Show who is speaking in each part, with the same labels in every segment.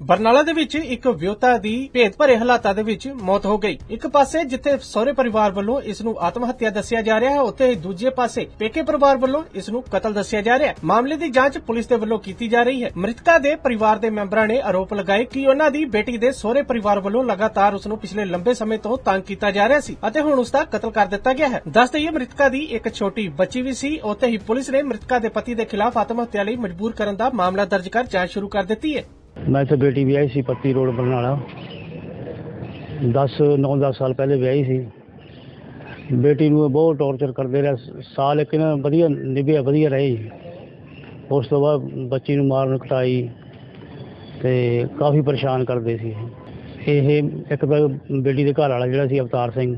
Speaker 1: ਬਰਨਾਲਾ ਦੇ ਵਿੱਚ ਇੱਕ ਵਿਅਹਤਾ ਦੀ ਭੇਦ ਭਰੇ ਹਾਲਾਤਾਂ ਦੇ ਵਿੱਚ ਮੌਤ ਹੋ ਗਈ। ਇੱਕ ਪਾਸੇ ਜਿੱਥੇ ਸਹੁਰੇ ਪਰਿਵਾਰ ਵੱਲੋਂ ਇਸ ਨੂੰ ਆਤਮ ਹੱਤਿਆ ਦੱਸਿਆ ਜਾ ਰਿਹਾ ਹੈ, ਉੱਥੇ ਹੀ ਦੂਜੇ ਪਾਸੇ ਪੇਕੇ ਪਰਿਵਾਰ ਵੱਲੋਂ ਇਸ ਨੂੰ ਕਤਲ ਦੱਸਿਆ ਜਾ ਰਿਹਾ ਹੈ। ਮਾਮਲੇ ਦੀ ਜਾਂਚ ਪੁਲਿਸ ਦੇ ਵੱਲੋਂ ਕੀਤੀ ਜਾ ਰਹੀ ਹੈ। ਮ੍ਰਿਤਕਾ ਦੇ ਪਰਿਵਾਰ ਦੇ ਮੈਂਬਰਾਂ ਨੇ ਆਰੋਪ ਲਗਾਏ ਕਿ ਉਹਨਾਂ ਦੀ ਬੇਟੀ ਦੇ ਸਹੁਰੇ ਪਰਿਵਾਰ ਵੱਲੋਂ ਲਗਾਤਾਰ ਉਸ ਨੂੰ ਪਿਛਲੇ ਲੰਬੇ ਸਮੇਂ ਤੋਂ ਤੰਗ ਕੀਤਾ ਜਾ ਰਿਹਾ ਸੀ ਅਤੇ ਹੁਣ ਉਸ ਦਾ ਕਤਲ ਕਰ ਦਿੱਤਾ ਗਿਆ ਹੈ। ਦੱਸ ਦਈਏ, ਮ੍ਰਿਤਕਾ ਦੀ ਇੱਕ ਛੋਟੀ ਬੱਚੀ ਵੀ ਸੀ। ਉੱਥੇ ਹੀ ਪੁਲਿਸ ਨੇ ਮ੍ਰਿਤਕਾ ਦੇ ਪਤੀ ਦੇ ਖਿਲਾਫ ਆਤਮ ਹੱਤਿਆ ਲਈ ਮਜਬੂਰ ਕਰਨ ਦਾ ਮਾਮਲਾ ਦਰਜ ਕਰ ਜਾਂਚ ਸ਼ੁਰੂ ਕਰ ਦਿੱਤੀ ਹੈ।
Speaker 2: ਮੈਂ ਇੱਥੇ ਬੇਟੀ ਵਿਆਹੀ ਸੀ ਪੱਤੀ ਰੋਡ ਬਰਨਾਲਾ 10 9-10 ਸਾਲ ਪਹਿਲੇ ਵਿਆਹੀ ਸੀ। ਬੇਟੀ ਨੂੰ ਬਹੁਤ ਟੌਰਚਰ ਕਰਦੇ ਰਿਹਾ। ਸਾਲ ਇੱਕ ਨਾ ਵਧੀਆ ਨਿਭਿਆ, ਵਧੀਆ ਰਹੀ। ਉਸ ਤੋਂ ਬਾਅਦ ਬੱਚੀ ਨੂੰ ਮਾਰਨ ਕਟਾਈ ਤੇ ਕਾਫੀ ਪਰੇਸ਼ਾਨ ਕਰਦੇ ਸੀ। ਇਹ ਇੱਕ ਤਾਂ ਬੇਟੀ ਦੇ ਘਰ ਵਾਲਾ ਜਿਹੜਾ ਸੀ ਅਵਤਾਰ ਸਿੰਘ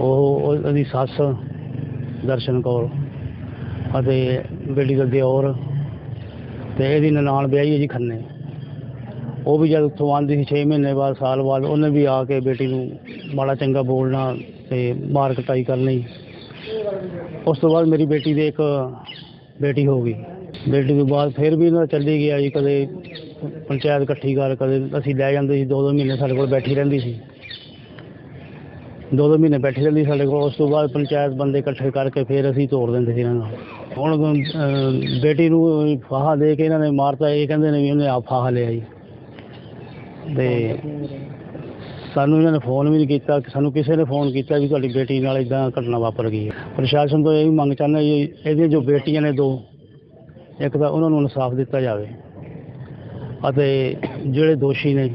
Speaker 2: ਉਹ- ਉਹਦੀ ਸੱਸ ਦਰਸ਼ਨ ਕੌਰ ਅਤੇ ਬੇਟੀ ਦਾ ਦਿਓਰ ਤੇ ਇਹਦੀ ਨਨਾਣ ਵਿਆਹੀ ਹੈ ਜੀ ਖੰਨੇ। ਉਹ ਵੀ ਜਦ ਉੱਥੋਂ ਆਉਂਦੀ ਸੀ 6 ਮਹੀਨੇ ਬਾਅਦ, ਸਾਲ ਬਾਅਦ, ਉਹਨੇ ਵੀ ਆ ਕੇ ਬੇਟੀ ਨੂੰ ਮਾੜਾ ਚੰਗਾ ਬੋਲਣਾ ਤੇ ਮਾਰ ਕਟਾਈ ਕਰਨੀ। ਉਸ ਤੋਂ ਬਾਅਦ ਮੇਰੀ ਬੇਟੀ ਦੇ ਇੱਕ ਬੇਟੀ ਹੋ ਗਈ। ਬੇਟੀ ਤੋਂ ਬਾਅਦ ਫਿਰ ਵੀ ਨਾ ਚੱਲੀ ਗਿਆ ਜੀ, ਕਦੇ ਪੰਚਾਇਤ ਇਕੱਠੀ ਕਰ, ਕਦੇ ਅਸੀਂ ਲੈ ਜਾਂਦੇ ਸੀ ਦੋ ਦੋ ਮਹੀਨੇ ਸਾਡੇ ਕੋਲ ਬੈਠੀ ਰਹਿੰਦੀ ਸੀ। ਦੋ ਦੋ ਮਹੀਨੇ ਬੈਠੀ ਰਹਿੰਦੀ ਸਾਡੇ ਕੋਲ ਉਸ ਤੋਂ ਬਾਅਦ ਪੰਚਾਇਤ ਬੰਦੇ ਇਕੱਠੇ ਕਰਕੇ ਫਿਰ ਅਸੀਂ ਤੋੜ ਦਿੰਦੇ ਸੀ ਇਹਨਾਂ ਨੂੰ। ਹੁਣ ਅਹ, ਬੇਟੀ ਨੂੰ ਫਾਹਾ ਦੇ ਕੇ ਇਹਨਾਂ ਨੇ ਮਾਰਤਾ ਇਹ ਕਹਿੰਦੇ ਨੇ ਵੀ ਉਹਨੇ ਆਪ ਫਾਹਾ ਲਿਆ ਜੀ। ਤੇ ਸਾਨੂੰ ਇਹਨਾਂ ਨੇ ਫੋਨ ਵੀ ਨਹੀਂ ਕੀਤਾ ਸਾਨੂੰ ਕਿਸੇ ਨੇ ਫੋਨ ਕੀਤਾ ਵੀ ਤੁਹਾਡੀ ਬੇਟੀ ਨਾਲ ਇਦਾਂ ਘਟਨਾ ਵਾਪਰ ਗਈ ਹੈ। ਪ੍ਰਸ਼ਾਸਨ ਤੋਂ ਇਹ ਵੀ ਮੰਗ ਚਾਹੁੰਦੇ ਜੀ ਇਹਦੀਆਂ ਜੋ ਬੇਟੀਆਂ ਨੇ ਦੋ ਇੱਕ ਤਾਂ ਉਹਨਾਂ ਨੂੰ ਇਨਸਾਫ ਦਿੱਤਾ ਜਾਵੇ ਅਤੇ ਜਿਹੜੇ ਦੋਸ਼ੀ ਨੇ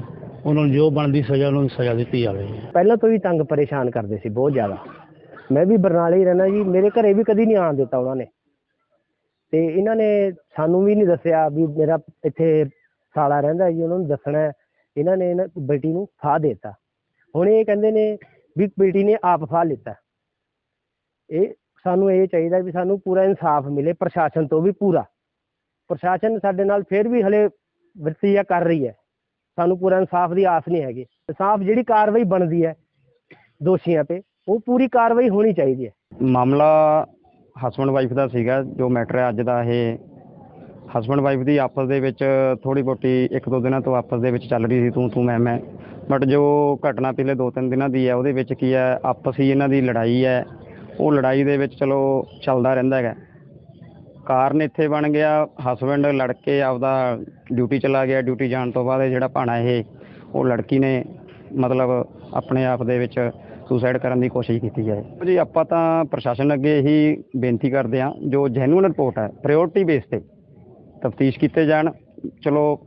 Speaker 2: ਉਹਨਾਂ ਨੂੰ ਜੋ ਬਣਦੀ ਸਜ਼ਾ, ਉਹਨਾਂ ਨੂੰ ਸਜ਼ਾ ਦਿੱਤੀ ਜਾਵੇ
Speaker 3: ਪਹਿਲਾਂ ਤੋਂ ਵੀ ਤੰਗ ਪਰੇਸ਼ਾਨ ਕਰਦੇ ਸੀ, ਬਹੁਤ ਜ਼ਿਆਦਾ। ਮੈਂ ਵੀ ਬਰਨਾਲੇ ਹੀ ਰਹਿਣਾ ਜੀ, ਮੇਰੇ ਘਰੇ ਵੀ ਕਦੀ ਨਹੀਂ ਆਉਣ ਦਿੱਤਾ ਉਹਨਾਂ ਨੇ। ਤੇ ਇਹਨਾਂ ਨੇ ਸਾਨੂੰ ਵੀ ਨਹੀਂ ਦੱਸਿਆ ਵੀ ਮੇਰਾ ਇੱਥੇ ਸਾਲਾ ਰਹਿੰਦਾ ਜੀ, ਉਹਨਾਂ ਨੂੰ ਦੱਸਣਾ ਇਹਨਾਂ ਨੇ ਇਹਨਾਂ ਬੇਟੀ ਨੂੰ ਫਾਹ ਦਿੱਤਾ। ਹੁਣ ਇਹ ਕਹਿੰਦੇ ਨੇ ਵੀ ਬੇਟੀ ਨੇ ਆਪ ਫਾਹ ਲਿੱਤਾ। ਇਹ ਸਾਨੂੰ ਇਹ ਚਾਹੀਦਾ ਵੀ ਸਾਨੂੰ ਪੂਰਾ ਇਨਸਾਫ ਮਿਲੇ, ਪ੍ਰਸ਼ਾਸਨ ਤੋਂ ਵੀ ਪੂਰਾ। ਪ੍ਰਸ਼ਾਸਨ ਸਾਡੇ ਨਾਲ ਫਿਰ ਵੀ ਹਲੇ ਵਰਤੀਆ ਕਰ ਰਹੀ ਹੈ। ਸਾਨੂੰ ਪੂਰਾ ਇਨਸਾਫ ਦੀ ਆਸ ਨਹੀਂ ਹੈਗੀ। ਇਨਸਾਫ ਜਿਹੜੀ ਕਾਰਵਾਈ ਬਣਦੀ ਹੈ ਦੋਸ਼ੀਆਂ ਤੇ, ਉਹ ਪੂਰੀ ਕਾਰਵਾਈ ਹੋਣੀ ਚਾਹੀਦੀ ਹੈ।
Speaker 4: ਮਾਮਲਾ ਹਸਬੰਡ ਵਾਈਫ ਦਾ ਸੀਗਾ, ਜੋ ਮੈਟਰ ਹੈ ਅੱਜ ਦਾ ਇਹ। ਹਸਬੰਡ ਵਾਈਫ ਦੀ ਆਪਸ ਦੇ ਵਿੱਚ ਥੋੜੀ ਬੋਟੀ ਇੱਕ ਦੋ ਦਿਨਾਂ ਤੋਂ ਆਪਸ ਦੇ ਵਿੱਚ ਚੱਲ ਰਹੀ ਸੀ, ਤੂੰ ਤੂੰ ਮੈਂ ਮੈਂ। ਬਟ ਜੋ ਘਟਨਾ ਪਿਛਲੇ ਦੋ ਤਿੰਨ ਦਿਨਾਂ ਦੀ ਹੈ, ਉਹਦੇ ਵਿੱਚ ਕੀ ਹੈ, ਆਪਸ ਹੀ ਇਹਨਾਂ ਦੀ ਲੜਾਈ ਹੈ। ਉਹ ਲੜਾਈ ਦੇ ਵਿੱਚ ਚਲੋ ਚੱਲਦਾ ਰਹਿੰਦਾ ਹੈਗਾ। ਕਾਰਨ ਇੱਥੇ ਬਣ ਗਿਆ। ਹਸਬੰਡ ਲੜਕੇ ਆਪਦਾ ਡਿਊਟੀ ਚਲਾ ਗਿਆ। ਡਿਊਟੀ ਜਾਣ ਤੋਂ ਬਾਅਦ ਇਹ ਜਿਹੜਾ ਭਾਣਾ ਇਹ, ਉਹ ਲੜਕੀ ਨੇ ਮਤਲਬ ਆਪਣੇ ਆਪ ਦੇ ਵਿੱਚ ਸੁਸਾਈਡ ਕਰਨ ਦੀ ਕੋਸ਼ਿਸ਼ ਕੀਤੀ ਹੈ। ਜੀ, ਆਪਾਂ ਤਾਂ ਪ੍ਰਸ਼ਾਸਨ ਅੱਗੇ ਹੀ ਬੇਨਤੀ ਕਰਦੇ ਹਾਂ, ਜੋ ਜੈਨੂਇਨ ਰਿਪੋਰਟ ਹੈ ਪ੍ਰਾਇੋਰਟੀ ਬੇਸ ਤੇ ਤਫਤੀਸ਼ ਕੀਤੇ ਜਾਣ। ਚਲੋ,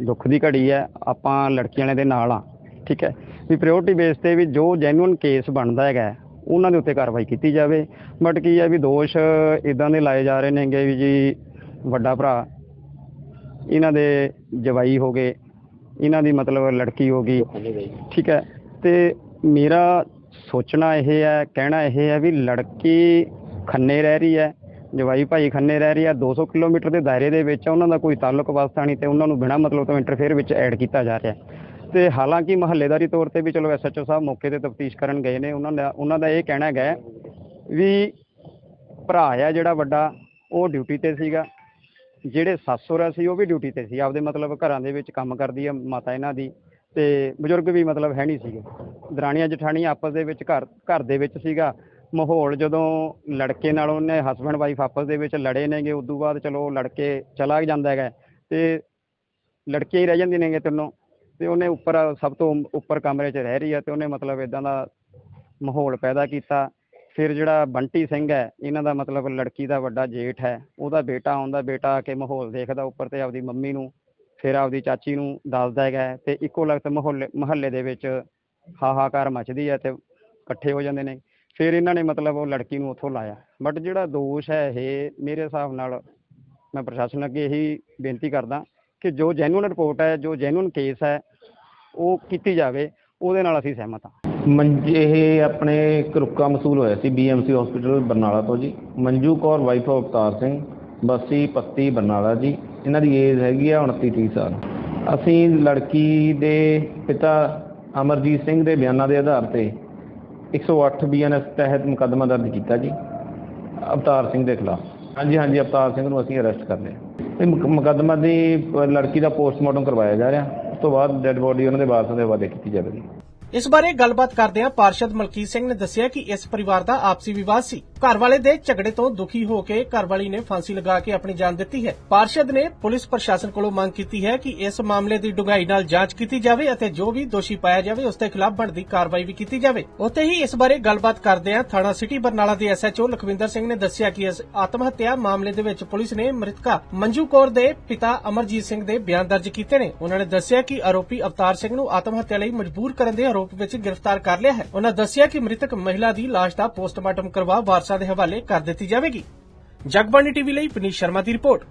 Speaker 4: ਦੁੱਖ ਦੀ ਘੜੀ ਹੈ, ਆਪਾਂ ਲੜਕੀਆਂ ਦੇ ਨਾਲ ਆ ਠੀਕ ਹੈ। ਵੀ ਪ੍ਰਾਇੋਰਟੀ ਬੇਸ ਤੇ ਵੀ ਜੋ ਜੈਨੂਇਨ ਕੇਸ ਬਣਦਾ ਹੈਗਾ ਉਹਨਾਂ ਦੇ ਉੱਤੇ ਕਾਰਵਾਈ ਕੀਤੀ ਜਾਵੇ। ਬਟ ਕੀ ਹੈ ਵੀ ਦੋਸ਼ ਇਦਾਂ ਦੇ ਲਾਏ ਜਾ ਰਹੇ ਨੇਗੇ ਵੀ ਜੀ ਵੱਡਾ ਭਰਾ, ਇਹਨਾਂ ਦੇ ਜਵਾਈ ਹੋ ਗਏ, ਇਹਨਾਂ ਦੀ ਮਤਲਬ ਲੜਕੀ ਹੋ ਗਈ। ਠੀਕ ਹੈ। ਤੇ ਮੇਰਾ ਸੋਚਣਾ ਇਹ ਹੈ, ਕਹਿਣਾ ਇਹ ਹੈ ਵੀ ਲੜਕੀ ਖੰਨੇ ਰਹਿ ਰਹੀ ਹੈ, ਜਵਾਈ ਭਾਈ ਖੰਨੇ ਰਹਿ ਰਹੀ ਹੈ 200 ਕਿਲੋਮੀਟਰ ਦੇ ਦਾਇਰੇ ਦੇ ਵਿੱਚ ਉਹਨਾਂ ਦਾ ਕੋਈ ਤਾਲੁਕ ਵਾਸਤਾ ਨਹੀਂ ਤੇ ਉਹਨਾਂ ਨੂੰ ਬਿਨਾਂ ਮਤਲਬ ਤੋਂ ਇੰਟਰਫੇਅਰ ਵਿੱਚ ਐਡ ਕੀਤਾ ਜਾ ਰਿਹਾ। ਹੈ ਤੇ ਹਾਲਾਂਕਿ ਮਹੱਲੇਦਾਰੀ ਤੌਰ ਤੇ ਵੀ ਚਲੋ ਐਸਐਚਓ ਸਾਹਿਬ ਮੌਕੇ ਤੇ ਤਫਤੀਸ਼ ਕਰਨ ਗਏ ਨੇ, ਉਹਨਾਂ ਦਾ ਉਹਨਾਂ ਦਾ ਇਹ ਕਹਿਣਾ ਹੈਗਾ ਵੀ ਭਰਾ ਆ ਜਿਹੜਾ ਵੱਡਾ, ਉਹ ਡਿਊਟੀ ਤੇ ਸੀਗਾ। ਜਿਹੜੇ ਸੱਸੁਰਾ ਸੀ, ਉਹ ਵੀ ਡਿਊਟੀ ਤੇ ਸੀ। ਆਪਦੇ ਮਤਲਬ ਘਰਾਂ ਦੇ ਵਿੱਚ ਕੰਮ ਕਰਦੀ ਆ ਮਾਤਾ ਇਹਨਾਂ ਦੀ ਤੇ ਬਜ਼ੁਰਗ ਵੀ ਮਤਲਬ ਹੈ ਨਹੀਂ ਸੀਗੇ। ਦਰਾਣੀਆਂ, ਜਠਾਣੀਆਂ ਆਪਸ ਦੇ ਵਿੱਚ ਘਰ ਘਰ ਦੇ ਵਿੱਚ ਸੀਗਾ। ਮਾਹੌਲ ਜਦੋਂ ਲੜਕੇ ਨਾਲ ਉਹਨੇ ਹਸਬੰਡ ਵਾਈਫ ਆਪਸ ਦੇ ਵਿੱਚ ਲੜੇ ਨੇਗੇ, ਉਦੋਂ ਬਾਅਦ ਚਲੋ ਲੜਕੇ ਚਲਾ ਜਾਂਦਾ ਹੈਗਾ। ਤੇ ਲੜਕੇ ਹੀ ਰਹਿ ਜਾਂਦੇ ਨੇਗੇ ਤਿੰਨੋਂ। ਤੇ ਉਹਨੇ ਉੱਪਰ ਸਭ ਤੋਂ ਉੱਪਰ ਕਮਰੇ 'ਚ ਰਹਿ ਰਹੀ ਹੈ ਤੇ ਉਹਨੇ ਮਤਲਬ ਇਦਾਂ ਦਾ ਮਾਹੌਲ ਪੈਦਾ ਕੀਤਾ। ਫਿਰ ਜਿਹੜਾ ਬੰਟੀ ਸਿੰਘ ਹੈ, ਇਹਨਾਂ ਦਾ ਮਤਲਬ ਲੜਕੀ ਦਾ ਵੱਡਾ ਜੇਠ ਹੈ, ਉਹਦਾ ਬੇਟਾ ਆਉਂਦਾ ਬੇਟਾ ਆ ਕੇ ਮਾਹੌਲ ਦੇਖਦਾ ਉੱਪਰ ਤੇ ਆਪਦੀ ਮੰਮੀ ਨੂੰ, ਫਿਰ ਆਪਦੀ ਚਾਚੀ ਨੂੰ ਦੱਸਦਾ ਹੈਗਾ ਹੈ ਤੇ ਇੱਕੋ ਲਗਤ ਮਾਹੌਲੇ, ਮਹੱਲੇ ਦੇ ਵਿੱਚ ਹਾਹਾਕਾਰ ਮਚਦੀ ਹੈ ਤੇ ਇਕੱਠੇ ਹੋ ਜਾਂਦੇ ਨੇ। ਫਿਰ ਇਹਨਾਂ ਨੇ ਮਤਲਬ ਉਹ ਲੜਕੀ ਨੂੰ ਉੱਥੋਂ ਲਾਇਆ। ਬਟ ਜਿਹੜਾ ਦੋਸ਼ ਹੈ ਇਹ ਮੇਰੇ ਹਿਸਾਬ ਨਾਲ ਮੈਂ ਪ੍ਰਸ਼ਾਸਨ ਅੱਗੇ ਇਹੀ ਬੇਨਤੀ ਕਰਦਾ ਕਿ ਜੋ ਜੈਨੂਇਨ ਰਿਪੋਰਟ ਹੈ, ਜੋ ਜੈਨੂਇਨ ਕੇਸ ਹੈ, ਉਹ ਕੀਤੀ ਜਾਵੇ, ਉਹਦੇ ਨਾਲ ਅਸੀਂ ਸਹਿਮਤ ਹਾਂ।
Speaker 5: ਮੰਜ ਇਹ ਆਪਣੇ ਕਰੁੱਕਾ ਮਸੂਲ ਹੋਇਆ ਸੀ ਬੀਐਮਸੀ ਹਸਪੀਟਲ ਬਰਨਾਲਾ ਤੋਂ ਜੀ। Manju Kaur wife of Avtar Singh, Bassi Patti Barnala ji. ਇਹਨਾਂ ਦੀ ਏਜ ਹੈਗੀ ਆ 29 30 ਸਾਲ। ਅਸੀਂ ਲੜਕੀ ਦੇ ਪਿਤਾ ਅਮਰਜੀਤ ਸਿੰਘ ਦੇ ਬਿਆਨਾਂ ਦੇ ਆਧਾਰ ਤੇ 108 ਬੀਐਨਐਸ ਤਹਿਤ ਮੁਕੱਦਮਾ ਦਰਜ ਕੀਤਾ ਜੀ, ਅਵਤਾਰ ਸਿੰਘ ਦੇ ਖਿਲਾਫ। ਹਾਂਜੀ ਹਾਂਜੀ, ਅਵਤਾਰ ਸਿੰਘ ਨੂੰ ਅਸੀਂ ਅਰੈਸਟ ਕਰ ਲਿਆ। ਇਹ ਮੁਕੱਦਮਾ ਦੀ ਲੜਕੀ ਦਾ ਪੋਸਟਮਾਰਟਮ ਕਰਵਾਇਆ ਜਾ ਰਿਹਾ। ਉਸ ਤੋਂ ਬਾਅਦ ਡੈੱਡ ਬੋਡੀ ਉਹਨਾਂ ਦੇ ਵਾਰਸਾਂ ਦੇ ਹਵਾਲੇ ਕੀਤੀ ਜਾਵੇਗੀ।
Speaker 1: ਇਸ ਬਾਰੇ ਗੱਲਬਾਤ ਕਰਦਿਆਂ ਪਾਰਸ਼ਦ ਮਲਕੀਤ ਸਿੰਘ ਨੇ ਦੱਸਿਆ ਕਿ ਇਸ ਪਰਿਵਾਰ ਦਾ ਆਪਸੀ ਵਿਵਾਦ ਸੀ। ਘਰ ਵਾਲੇ ਦੇ ਝਗੜੇ ਤੋਂ ਦੁਖੀ ਹੋ ਕੇ ਘਰਵਾਲੀ ਨੇ ਫਾਂਸੀ ਲਗਾ ਕੇ ਆਪਣੀ ਜਾਨ ਦਿੱਤੀ ਹੈ। ਪਾਰਸ਼ਦ ਨੇ ਪੁਲਿਸ ਪ੍ਰਸ਼ਾਸਨ ਕੋਲੋਂ ਮੰਗ ਕੀਤੀ ਹੈ ਕਿ ਇਸ ਮਾਮਲੇ ਦੀ ਡੂੰਘਾਈ ਨਾਲ ਜਾਂਚ ਕੀਤੀ ਜਾਵੇ ਅਤੇ ਜੋ ਵੀ ਦੋਸ਼ੀ ਪਾਇਆ ਜਾਵੇ, ਉਸ ਦੇ ਖਿਲਾਫ ਬਣਦੀ ਕਾਰਵਾਈ ਵੀ ਕੀਤੀ ਜਾਵੇ। ਉੱਥੇ ਹੀ ਇਸ ਬਾਰੇ ਗੱਲਬਾਤ ਕਰਦਿਆਂ ਥਾਣਾ ਸਿਟੀ ਬਰਨਾਲਾ ਦੇ ਐਸਐਚਓ ਲਖਵਿੰਦਰ ਸਿੰਘ ਨੇ ਦੱਸਿਆ ਕਿ ਇਸ ਆਤਮ ਹੱਤਿਆ ਮਾਮਲੇ ਦੇ ਵਿੱਚ ਪੁਲਿਸ ਨੇ ਮ੍ਰਿਤਕਾ ਮੰਜੂ ਕੌਰ ਦੇ ਪਿਤਾ ਅਮਰਜੀਤ ਸਿੰਘ ਦੇ ਬਿਆਨ ਦਰਜ ਕੀਤੇ ਨੇ। ਉਹਨਾਂ ਨੇ ਦੱਸਿਆ ਕਿ ਆਰੋਪੀ ਅਵਤਾਰ ਸਿੰਘ ਨੂੰ ਆਤਮ ਹੱਤਿਆ ਲਈ ਮਜਬੂਰ ਕਰਨ ਦੇ ਆਰੋਪ ਵਿੱਚ ਗ੍ਰਿਫਤਾਰ ਕਰ ਲਿਆ ਹੈ। ਉਹਨਾਂ ਦੱਸਿਆ ਕਿ ਮ੍ਰਿਤਕ ਮਹਿਲਾ ਦੀ ਲਾਸ਼ ਦਾ ਪੋਸਟਮਾਰਟਮ ਕਰਵਾ ਵਾਰਸਾਂ ਦੇ ਹਵਾਲੇ ਕਰ ਦਿੱਤੀ ਜਾਵੇਗੀ। ਜਗਬਾਣੀ ਟੀਵੀ ਲਈ ਪਨੀਸ਼ ਸ਼ਰਮਾ ਦੀ ਰਿਪੋਰਟ।